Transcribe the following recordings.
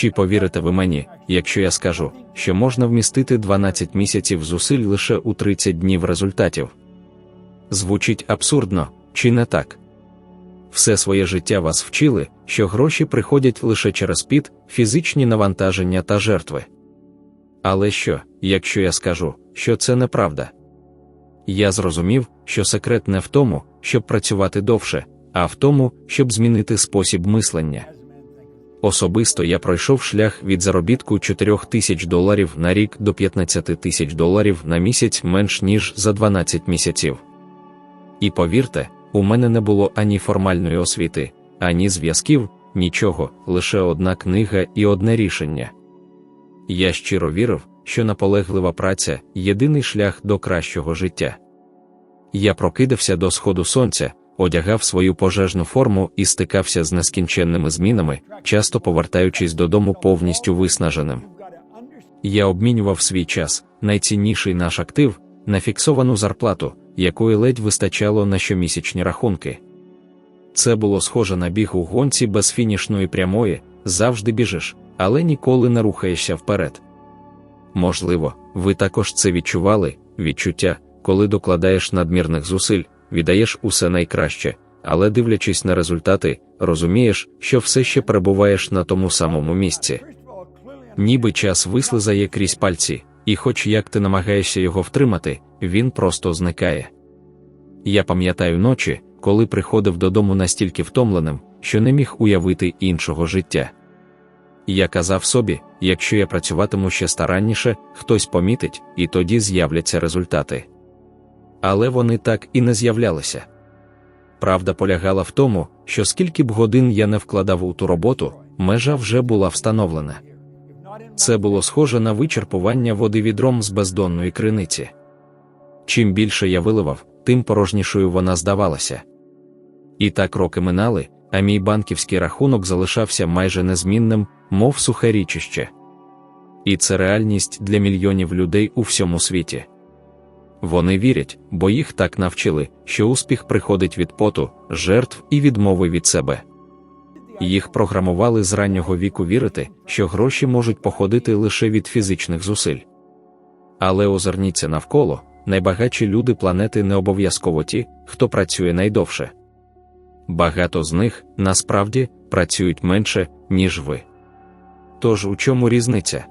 Чи повірите ви мені, якщо я скажу, що можна вмістити 12 місяців зусиль лише у 30 днів результатів? Звучить абсурдно, чи не так? Все своє життя вас вчили, що гроші приходять лише через піт, фізичні навантаження та жертви. Але що, якщо я скажу, що це неправда? Я зрозумів, що секрет не в тому, щоб працювати довше, а в тому, щоб змінити спосіб мислення. Особисто я пройшов шлях від заробітку 4 тисяч доларів на рік до 15 тисяч доларів на місяць менш ніж за 12 місяців. І повірте, у мене не було ані формальної освіти, ані зв'язків, нічого, лише одна книга і одне рішення. Я щиро вірив, що наполеглива праця єдиний шлях до кращого життя. Я прокидався до сходу сонця, одягав свою пожежну форму і стикався з нескінченними змінами, часто повертаючись додому повністю виснаженим. Я обмінював свій час, найцінніший наш актив, на фіксовану зарплату, якої ледь вистачало на щомісячні рахунки. Це було схоже на біг у гонці без фінішної прямої, завжди біжиш, але ніколи не рухаєшся вперед. Можливо, ви також це відчували, відчуття, коли докладаєш надмірних зусиль, віддаєш усе найкраще, але дивлячись на результати, розумієш, що все ще перебуваєш на тому самому місці. Ніби час вислизає крізь пальці, і, хоч як ти намагаєшся його втримати, він просто зникає. Я пам'ятаю ночі, коли приходив додому настільки втомленим, що не міг уявити іншого життя. Я казав собі, якщо я працюватиму ще старанніше, хтось помітить, і тоді з'являться результати. Але вони так і не з'являлися. Правда полягала в тому, що скільки б годин я не вкладав у ту роботу, межа вже була встановлена. Це було схоже на вичерпування води відром з бездонної криниці. Чим більше я виливав, тим порожнішою вона здавалася. І так роки минали, а мій банківський рахунок залишався майже незмінним, мов сухе річище. І це реальність для мільйонів людей у всьому світі. Вони вірять, бо їх так навчили, що успіх приходить від поту, жертв і відмови від себе. Їх програмували з раннього віку вірити, що гроші можуть походити лише від фізичних зусиль. Але озирніться навколо, найбагатші люди планети не обов'язково ті, хто працює найдовше. Багато з них насправді працюють менше, ніж ви. Тож у чому різниця?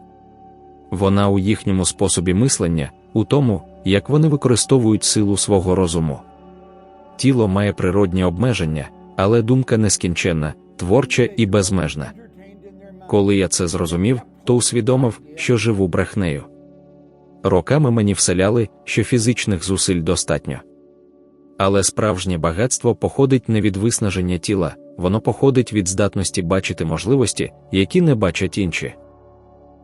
Вона у їхньому способі мислення, у тому, як вони використовують силу свого розуму. Тіло має природні обмеження, але думка нескінченна, творча і безмежна. Коли я це зрозумів, то усвідомив, що живу брехнею. Роками мені вселяли, що фізичних зусиль достатньо. Але справжнє багатство походить не від виснаження тіла, воно походить від здатності бачити можливості, які не бачать інші.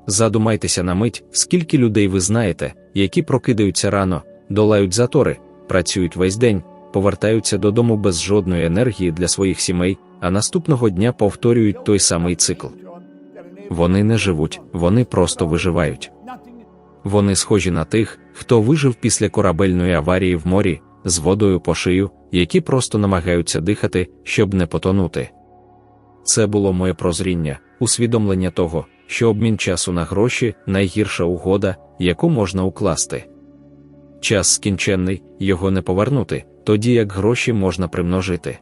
Задумайтеся на мить, скільки людей ви знаєте, які прокидаються рано, долають затори, працюють весь день, повертаються додому без жодної енергії для своїх сімей, а наступного дня повторюють той самий цикл. Вони не живуть, вони просто виживають. Вони схожі на тих, хто вижив після корабельної аварії в морі з водою по шию, які просто намагаються дихати, щоб не потонути. Це було моє прозріння, усвідомлення того, що обмін часу на гроші найгірша угода, яку можна укласти. Час скінченний, його не повернути, тоді як гроші можна примножити.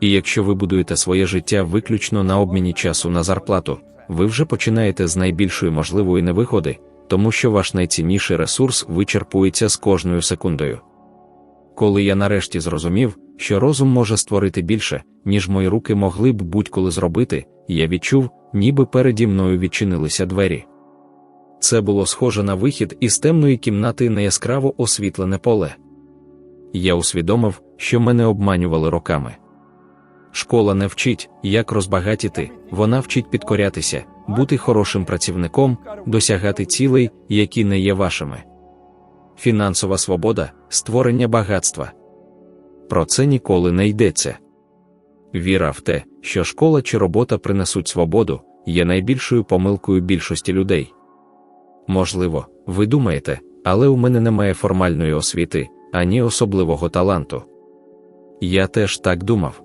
І якщо ви будуєте своє життя виключно на обміні часу на зарплату, ви вже починаєте з найбільшої можливої невигоди, тому що ваш найцінніший ресурс вичерпується з кожною секундою. Коли я нарешті зрозумів, що розум може створити більше, ніж мої руки могли б будь-коли зробити, я відчув, ніби переді мною відчинилися двері. Це було схоже на вихід із темної кімнати на яскраво освітлене поле. Я усвідомив, що мене обманювали роками. Школа не вчить, як розбагатіти, вона вчить підкорятися, бути хорошим працівником, досягати цілей, які не є вашими. Фінансова свобода, створення багатства. Про це ніколи не йдеться. Віра в те, що школа чи робота принесуть свободу, є найбільшою помилкою більшості людей. Можливо, ви думаєте, але у мене немає формальної освіти, ані особливого таланту. Я теж так думав.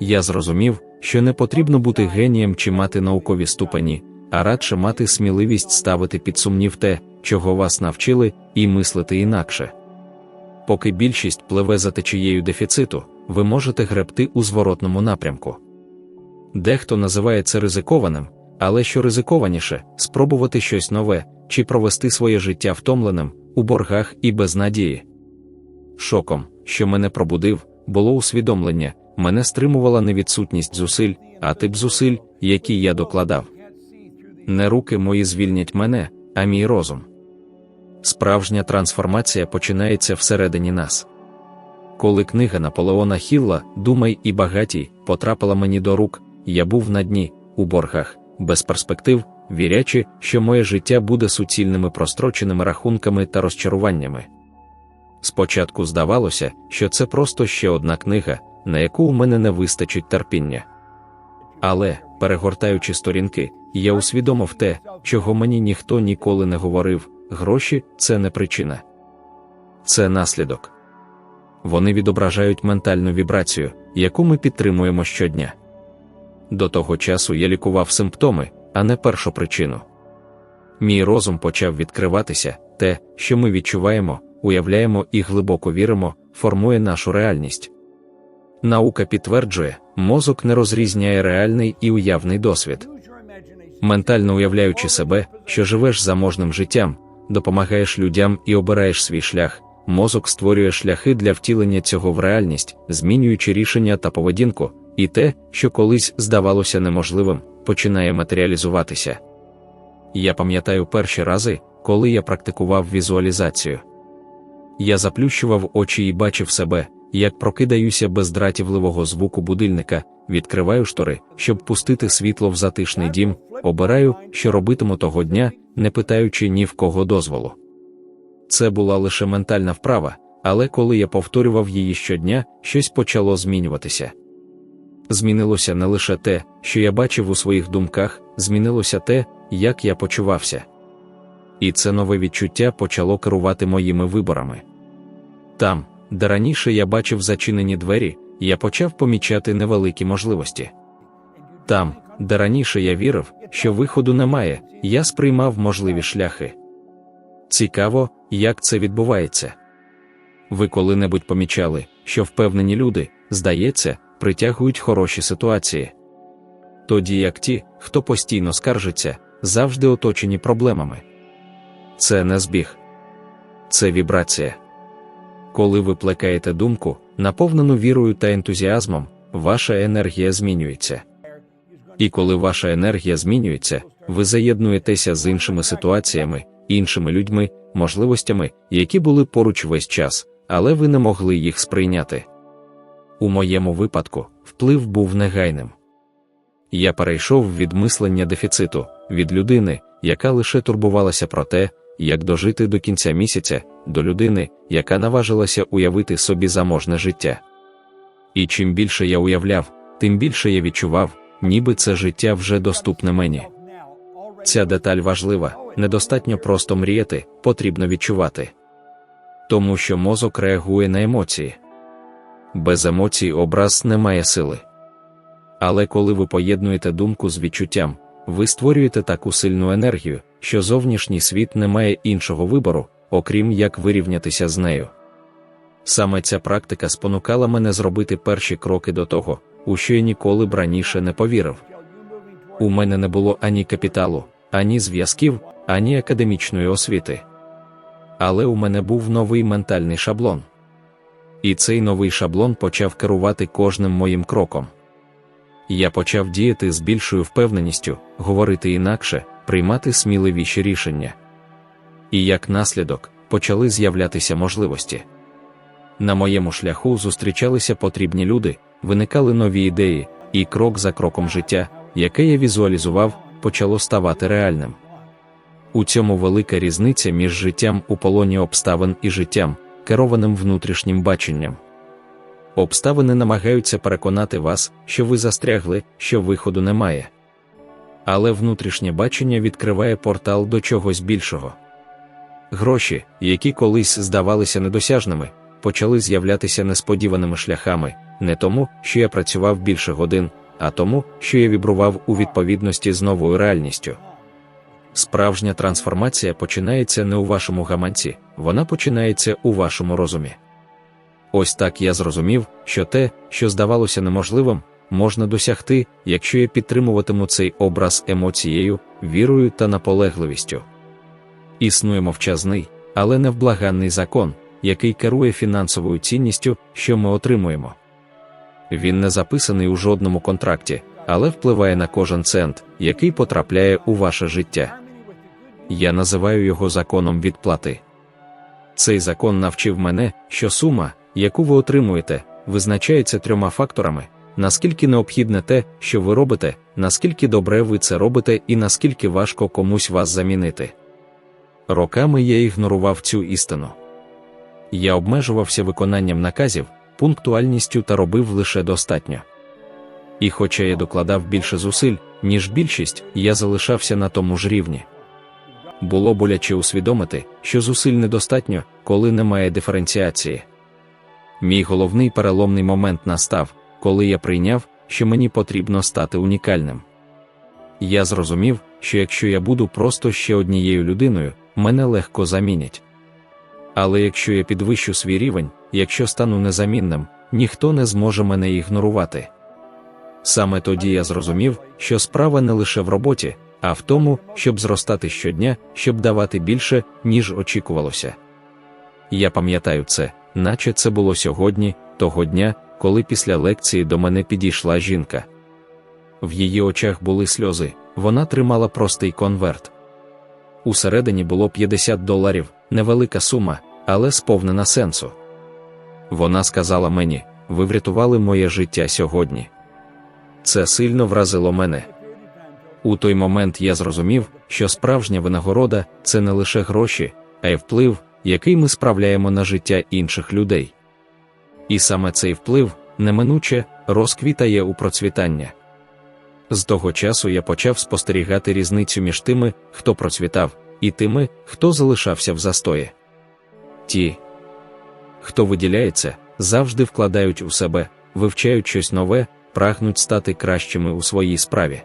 Я зрозумів, що не потрібно бути генієм чи мати наукові ступені, а радше мати сміливість ставити під сумнів те, чого вас навчили, і мислити інакше. Поки більшість пливе за течією дефіциту, ви можете гребти у зворотному напрямку. Дехто називає це ризикованим, але що ризикованіше спробувати щось нове чи провести своє життя втомленим, у боргах і без надії. Шоком, що мене пробудив, було усвідомлення, мене стримувала не відсутність зусиль, а тип зусиль, які я докладав. Не руки мої звільнять мене, а мій розум. Справжня трансформація починається всередині нас. Коли книга Наполеона Хілла Думай і багатій потрапила мені до рук, я був на дні, у боргах, без перспектив, вірячи, що моє життя буде суцільними простроченими рахунками та розчаруваннями. Спочатку здавалося, що це просто ще одна книга, на яку у мене не вистачить терпіння. Але, перегортаючи сторінки, я усвідомив те, чого мені ніхто ніколи не говорив гроші це не причина, це наслідок. Вони відображають ментальну вібрацію, яку ми підтримуємо щодня. До того часу я лікував симптоми, а не першу причину. Мій розум почав відкриватися, те, що ми відчуваємо, уявляємо і глибоко віримо, формує нашу реальність. Наука підтверджує, мозок не розрізняє реальний і уявний досвід. Ментально уявляючи себе, що живеш заможним життям, допомагаєш людям і обираєш свій шлях, мозок створює шляхи для втілення цього в реальність, змінюючи рішення та поведінку, і те, що колись здавалося неможливим, починає матеріалізуватися. Я пам'ятаю перші рази, коли я практикував візуалізацію. Я заплющував очі і бачив себе, як прокидаюся без дратівливого звуку будильника, відкриваю штори, щоб пустити світло в затишний дім, обираю, що робитиму того дня, не питаючи ні в кого дозволу. Це була лише ментальна вправа, але коли я повторював її щодня, щось почало змінюватися. Змінилося не лише те, що я бачив у своїх думках, змінилося те, як я почувався. І це нове відчуття почало керувати моїми виборами. Там, де раніше я бачив зачинені двері, я почав помічати невеликі можливості. Там, де раніше я вірив, що виходу немає, я сприймав можливі шляхи. Цікаво, як це відбувається. Ви коли-небудь помічали, що впевнені люди, здається, притягують хороші ситуації. Тоді як ті, хто постійно скаржиться, завжди оточені проблемами. Це не збіг, це вібрація. Коли ви плекаєте думку, наповнену вірою та ентузіазмом, ваша енергія змінюється. І коли ваша енергія змінюється, ви заєднуєтеся з іншими ситуаціями, іншими людьми, можливостями, які були поруч весь час, але ви не могли їх сприйняти. У моєму випадку вплив був негайним. Я перейшов від мислення дефіциту, від людини, яка лише турбувалася про те, як дожити до кінця місяця, до людини, яка наважилася уявити собі заможне життя. І чим більше я уявляв, тим більше я відчував, ніби це життя вже доступне мені. Ця деталь важлива, недостатньо просто мріяти, потрібно відчувати. Тому що мозок реагує на емоції. Без емоцій образ не має сили. Але коли ви поєднуєте думку з відчуттям, ви створюєте таку сильну енергію, що зовнішній світ не має іншого вибору, окрім як вирівнятися з нею. Саме ця практика спонукала мене зробити перші кроки до того, у що я ніколи б раніше не повірив. У мене не було ані капіталу, ані зв'язків, ані академічної освіти. Але у мене був новий ментальний шаблон. І цей новий шаблон почав керувати кожним моїм кроком. Я почав діяти з більшою впевненістю, говорити інакше, приймати сміливіші рішення. І як наслідок почали з'являтися можливості. На моєму шляху зустрічалися потрібні люди, виникали нові ідеї, і крок за кроком життя, яке я візуалізував, почало ставати реальним. У цьому велика різниця між життям у полоні обставин і життям, керованим внутрішнім баченням. Обставини намагаються переконати вас, що ви застрягли, що виходу немає. Але внутрішнє бачення відкриває портал до чогось більшого. Гроші, які колись здавалися недосяжними, почали з'являтися несподіваними шляхами, не тому, що я працював більше годин, а тому, що я вібрував у відповідності з новою реальністю. Справжня трансформація починається не у вашому гаманці, вона починається у вашому розумі. Ось так я зрозумів, що те, що здавалося неможливим, можна досягти, якщо я підтримуватиму цей образ емоцією, вірою та наполегливістю. Існує мовчазний, але невблаганний закон, який керує фінансовою цінністю, що ми отримуємо. Він не записаний у жодному контракті, але впливає на кожен цент, який потрапляє у ваше життя. Я називаю його законом відплати. Цей закон навчив мене, що сума, яку ви отримуєте, визначається трьома факторами: наскільки необхідне те, що ви робите, наскільки добре ви це робите, і наскільки важко комусь вас замінити. Роками я ігнорував цю істину. Я обмежувався виконанням наказів, пунктуальністю та робив лише достатньо. І хоча я докладав більше зусиль, ніж більшість, я залишався на тому ж рівні. Було боляче усвідомити, що зусиль недостатньо, коли немає диференціації. Мій головний переломний момент настав, коли я прийняв, що мені потрібно стати унікальним. Я зрозумів, що якщо я буду просто ще однією людиною, мене легко замінять. Але якщо я підвищу свій рівень, якщо стану незамінним, ніхто не зможе мене ігнорувати. Саме тоді я зрозумів, що справа не лише в роботі, а в тому, щоб зростати щодня, щоб давати більше, ніж очікувалося. Я пам'ятаю це, наче це було сьогодні, того дня, коли після лекції до мене підійшла жінка. В її очах були сльози, вона тримала простий конверт. Усередині було 50 доларів, невелика сума, але сповнена сенсу. Вона сказала мені: ви врятували моє життя сьогодні. Це сильно вразило мене. У той момент я зрозумів, що справжня винагорода це не лише гроші, а й вплив, який ми справляємо на життя інших людей. І саме цей вплив неминуче розквітає у процвітання. З того часу я почав спостерігати різницю між тими, хто процвітав, і тими, хто залишався в застої. Ті, хто виділяється, завжди вкладають у себе, вивчають щось нове, прагнуть стати кращими у своїй справі.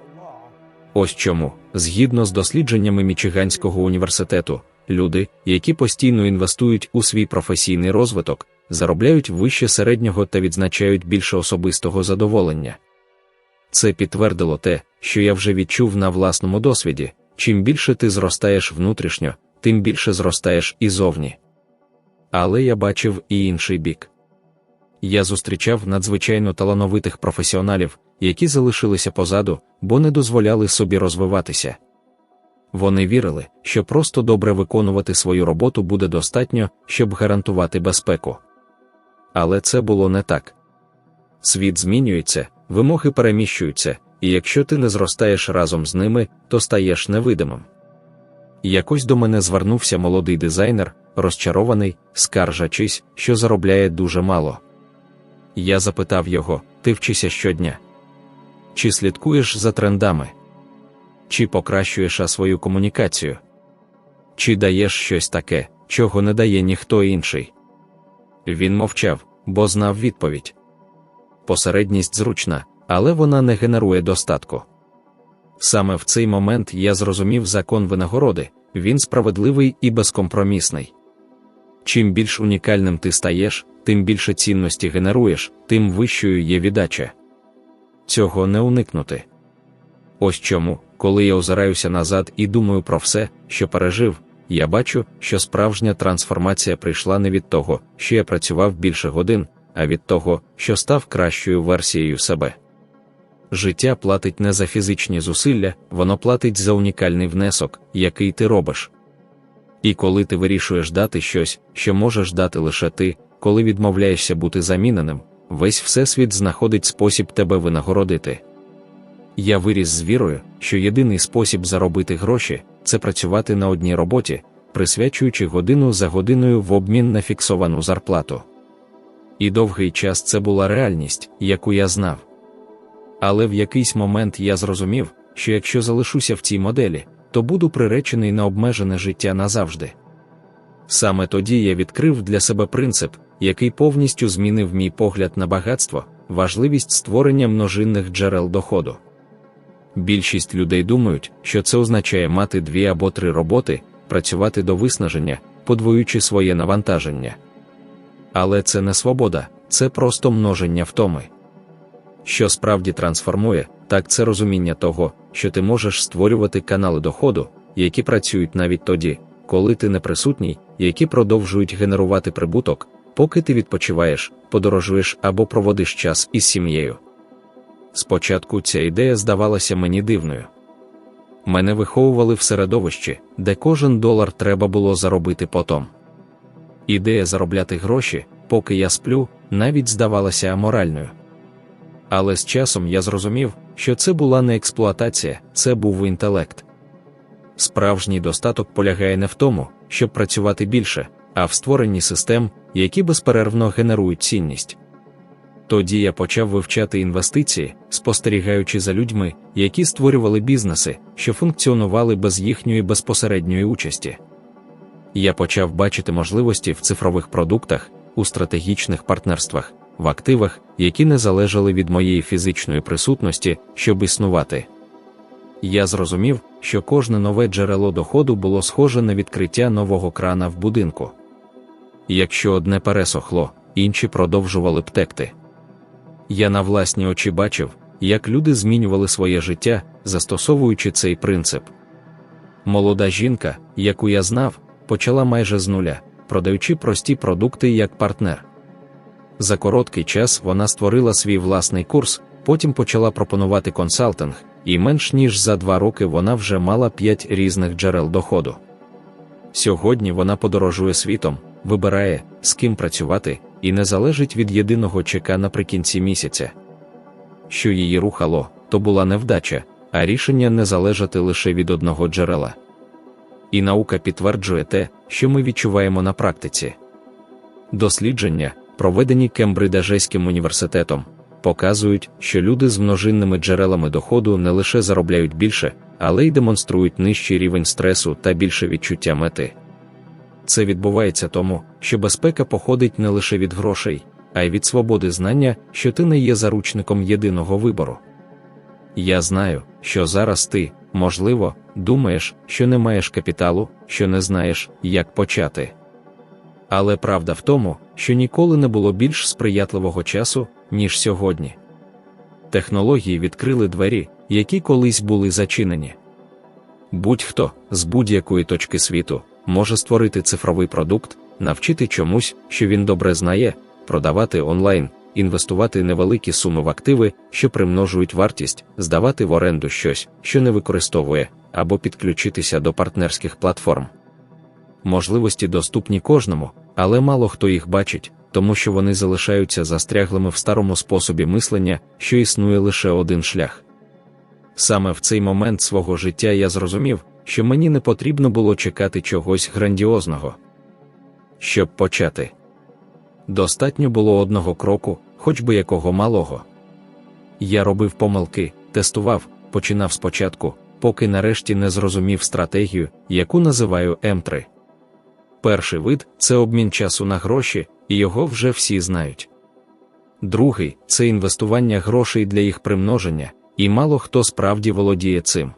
Ось чому, згідно з дослідженнями Мічиганського університету, люди, які постійно інвестують у свій професійний розвиток, заробляють вище середнього та відзначають більше особистого задоволення. Це підтвердило те, що я вже відчув на власному досвіді чим більше ти зростаєш внутрішньо, тим більше зростаєш і зовні. Але я бачив і інший бік. Я зустрічав надзвичайно талановитих професіоналів, які залишилися позаду, бо не дозволяли собі розвиватися. Вони вірили, що просто добре виконувати свою роботу буде достатньо, щоб гарантувати безпеку. Але це було не так. Світ змінюється, вимоги переміщуються, і якщо ти не зростаєш разом з ними, то стаєш невидимим. Якось до мене звернувся молодий дизайнер, розчарований, скаржачись, що заробляє дуже мало. Я запитав його: ти вчишся щодня? Чи слідкуєш за трендами? Чи покращуєш свою комунікацію? Чи даєш щось таке, чого не дає ніхто інший? Він мовчав, бо знав відповідь. Посередність зручна, але вона не генерує достатку. Саме в цей момент я зрозумів закон винагороди, він справедливий і безкомпромісний. Чим більш унікальним ти стаєш, тим більше цінності генеруєш, тим вищою є віддача. Цього не уникнути. Ось чому, коли я озираюся назад і думаю про все, що пережив, я бачу, що справжня трансформація прийшла не від того, що я працював більше годин, а від того, що став кращою версією себе. Життя платить не за фізичні зусилля, воно платить за унікальний внесок, який ти робиш. І коли ти вирішуєш дати щось, що можеш дати лише ти, коли відмовляєшся бути заміненим, весь Всесвіт знаходить спосіб тебе винагородити. Я виріс з вірою, що єдиний спосіб заробити гроші це працювати на одній роботі, присвячуючи годину за годиною в обмін на фіксовану зарплату. І довгий час це була реальність, яку я знав. Але в якийсь момент я зрозумів, що якщо залишуся в цій моделі, то буду приречений на обмежене життя назавжди. Саме тоді я відкрив для себе принцип, який повністю змінив мій погляд на багатство, важливість створення множинних джерел доходу. Більшість людей думають, що це означає мати дві або три роботи, працювати до виснаження, подвоюючи своє навантаження. Але це не свобода, це просто множення втоми. Що справді трансформує, так це розуміння того, що ти можеш створювати канали доходу, які працюють навіть тоді, коли ти не присутній, які продовжують генерувати прибуток, поки ти відпочиваєш, подорожуєш або проводиш час із сім'єю. Спочатку ця ідея здавалася мені дивною. Мене виховували в середовищі, де кожен долар треба було заробити потом. Ідея заробляти гроші, поки я сплю, навіть здавалася аморальною. Але з часом я зрозумів, що це була не експлуатація, це був інтелект. Справжній достаток полягає не в тому, щоб працювати більше, а в створенні систем, які безперервно генерують цінність. Тоді я почав вивчати інвестиції, спостерігаючи за людьми, які створювали бізнеси, що функціонували без їхньої безпосередньої участі. Я почав бачити можливості в цифрових продуктах, у стратегічних партнерствах, в активах, які не залежали від моєї фізичної присутності, щоб існувати. Я зрозумів, що кожне нове джерело доходу було схоже на відкриття нового крана в будинку. Якщо одне пересохло, інші продовжували б текти. Я на власні очі бачив, як люди змінювали своє життя, застосовуючи цей принцип. Молода жінка, яку я знав, почала майже з нуля, продаючи прості продукти як партнер. За короткий час вона створила свій власний курс, потім почала пропонувати консалтинг, і менш ніж за два роки вона вже мала п'ять різних джерел доходу. Сьогодні вона подорожує світом, вибирає, з ким працювати, і не залежить від єдиного чека наприкінці місяця. Що її рухало, то була невдача, а рішення не залежати лише від одного джерела. І наука підтверджує те, що ми відчуваємо на практиці. Дослідження, проведені Кембриджейським університетом, показують, що люди з множинними джерелами доходу не лише заробляють більше, але й демонструють нижчий рівень стресу та більше відчуття мети. Це відбувається тому, що безпека походить не лише від грошей, а й від свободи знання, що ти не є заручником єдиного вибору. Я знаю, що зараз ти, можливо, думаєш, що не маєш капіталу, що не знаєш, як почати. Але правда в тому, що ніколи не було більш сприятливого часу, ніж сьогодні. Технології відкрили двері, які колись були зачинені. Будь-хто з будь-якої точки світу може створити цифровий продукт, навчити чомусь, що він добре знає, продавати онлайн, інвестувати невеликі суми в активи, що примножують вартість, здавати в оренду щось, що не використовує, або підключитися до партнерських платформ. Можливості доступні кожному, але мало хто їх бачить, тому що вони залишаються застряглими в старому способі мислення, що існує лише один шлях. Саме в цей момент свого життя я зрозумів, що мені не потрібно було чекати чогось грандіозного. Щоб почати, достатньо було одного кроку, хоч би якого малого. Я робив помилки, тестував, починав спочатку, поки нарешті не зрозумів стратегію, яку називаю М3. Перший вид це обмін часу на гроші, і його вже всі знають. Другий це інвестування грошей для їх примноження, і мало хто справді володіє цим.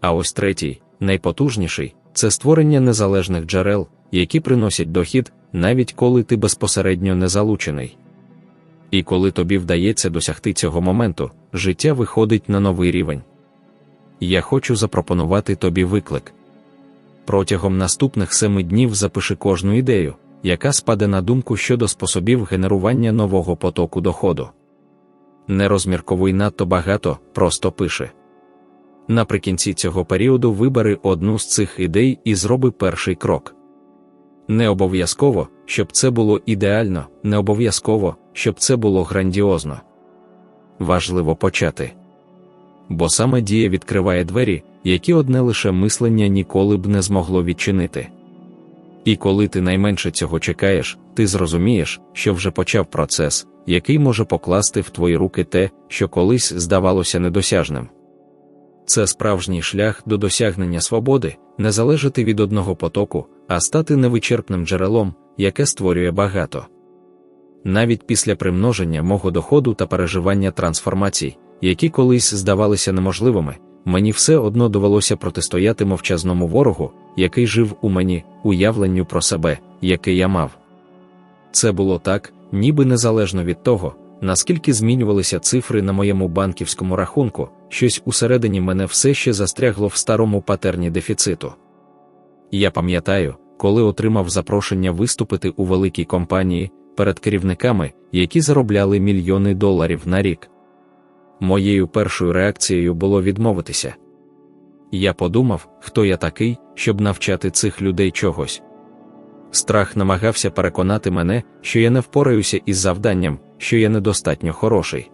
А ось третій, найпотужніший це створення незалежних джерел, які приносять дохід, навіть коли ти безпосередньо не залучений. І коли тобі вдається досягти цього моменту, життя виходить на новий рівень. Я хочу запропонувати тобі виклик. Протягом наступних семи днів запиши кожну ідею, яка спаде на думку щодо способів генерування нового потоку доходу. Не розмірковуй надто багато, просто пиши. Наприкінці цього періоду вибери одну з цих ідей і зроби перший крок. Не обов'язково, щоб це було ідеально, не обов'язково, щоб це було грандіозно. Важливо почати. Бо саме дія відкриває двері, які одне лише мислення ніколи б не змогло відчинити. І коли ти найменше цього чекаєш, ти зрозумієш, що вже почав процес, який може покласти в твої руки те, що колись здавалося недосяжним. Це справжній шлях до досягнення свободи, не залежати від одного потоку, а стати невичерпним джерелом, яке створює багато. навіть після примноження мого доходу та переживання трансформацій, які колись здавалися неможливими, мені все одно довелося протистояти мовчазному ворогу, який жив у мені, уявленню про себе, яке я мав. Це було так, ніби незалежно від того, наскільки змінювалися цифри на моєму банківському рахунку, щось усередині мене все ще застрягло в старому патерні дефіциту. Я пам'ятаю, коли отримав запрошення виступити у великій компанії перед керівниками, які заробляли мільйони доларів на рік. Моєю першою реакцією було відмовитися. Я подумав, хто я такий, щоб навчати цих людей чогось. Страх намагався переконати мене, що я не впораюся із завданням, що я недостатньо хороший.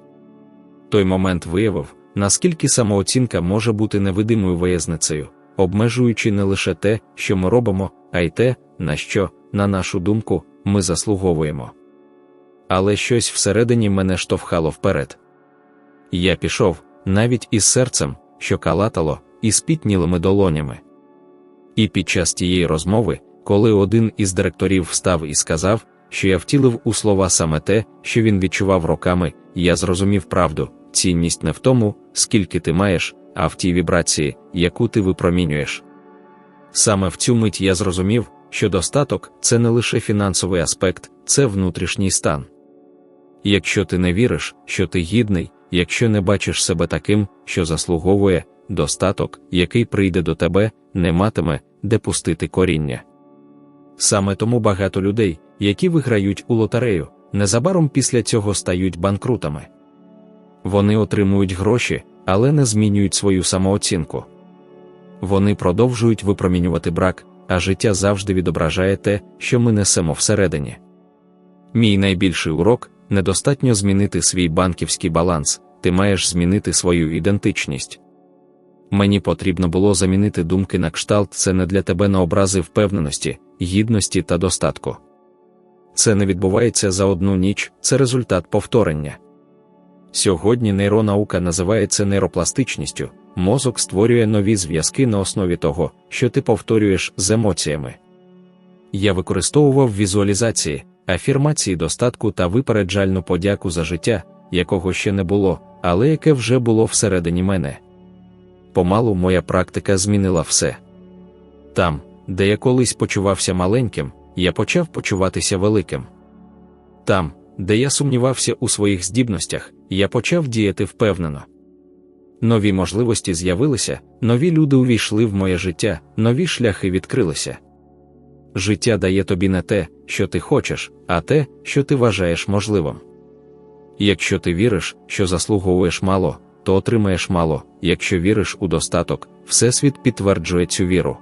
Той момент виявив, наскільки самооцінка може бути невидимою виязницею, обмежуючи не лише те, що ми робимо, а й те, на що, на нашу думку, ми заслуговуємо. Але щось всередині мене штовхало вперед. Я пішов, навіть із серцем, що калатало, і спітнілими долонями. І під час тієї розмови, коли один із директорів встав і сказав, що я втілив у слова саме те, що він відчував роками, я зрозумів правду, цінність не в тому, скільки ти маєш, а в тій вібрації, яку ти випромінюєш. Саме в цю мить я зрозумів, що достаток це не лише фінансовий аспект, це внутрішній стан. Якщо ти не віриш, що ти гідний, якщо не бачиш себе таким, що заслуговує, достаток, який прийде до тебе, не матиме де пустити коріння. Саме тому багато людей, які виграють у лотерею, незабаром після цього стають банкрутами. Вони отримують гроші, але не змінюють свою самооцінку. Вони продовжують випромінювати брак, а життя завжди відображає те, що ми несемо всередині. Мій найбільший урок недостатньо змінити свій банківський баланс, ти маєш змінити свою ідентичність. Мені потрібно було замінити думки на кшталт, це не для тебе на образи впевненості, гідності та достатку. Це не відбувається за одну ніч, це результат повторення. Сьогодні нейронаука називається нейропластичністю, мозок створює нові зв'язки на основі того, що ти повторюєш з емоціями. Я використовував візуалізації, афірмації достатку та випереджальну подяку за життя, якого ще не було, але яке вже було всередині мене. Помалу моя практика змінила все. Там, де я колись почувався маленьким, я почав почуватися великим. Там, де я сумнівався у своїх здібностях, я почав діяти впевнено. Нові можливості з'явилися, нові люди увійшли в моє життя, нові шляхи відкрилися. Життя дає тобі не те, що ти хочеш, а те, що ти вважаєш можливим. Якщо ти віриш, що заслуговуєш мало, то отримаєш мало, якщо віриш у достаток, Всесвіт підтверджує цю віру.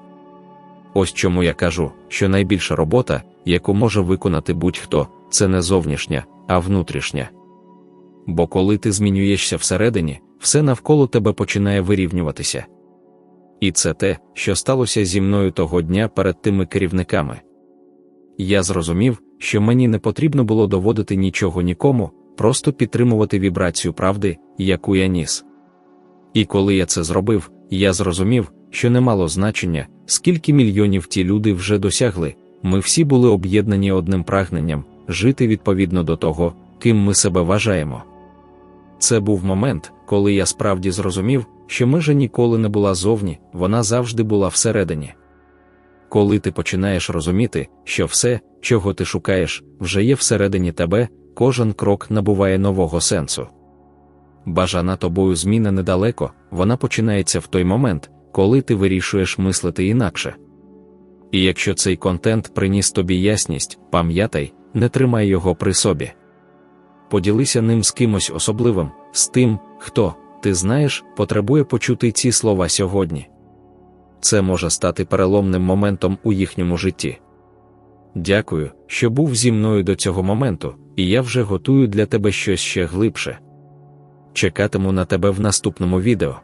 Ось чому я кажу, що найбільша робота, яку може виконати будь-хто, це не зовнішня, а внутрішня. Бо коли ти змінюєшся всередині, все навколо тебе починає вирівнюватися. І це те, що сталося зі мною того дня перед тими керівниками. Я зрозумів, що мені не потрібно було доводити нічого нікому, просто підтримувати вібрацію правди, яку я ніс. І коли я це зробив, я зрозумів, що не мало значення, скільки мільйонів ті люди вже досягли, ми всі були об'єднані одним прагненням жити відповідно до того, ким ми себе вважаємо. Це був момент, коли я справді зрозумів, що межа ніколи не була зовні, вона завжди була всередині. Коли ти починаєш розуміти, що все, чого ти шукаєш, вже є всередині тебе, кожен крок набуває нового сенсу. Бажана тобою зміна недалеко, вона починається в той момент, коли ти вирішуєш мислити інакше. І якщо цей контент приніс тобі ясність, пам'ятай, не тримай його при собі. Поділися ним з кимось особливим, з тим, хто, ти знаєш, потребує почути ці слова сьогодні. Це може стати переломним моментом у їхньому житті. Дякую, що був зі мною до цього моменту, і я вже готую для тебе щось ще глибше. Чекатиму на тебе в наступному відео.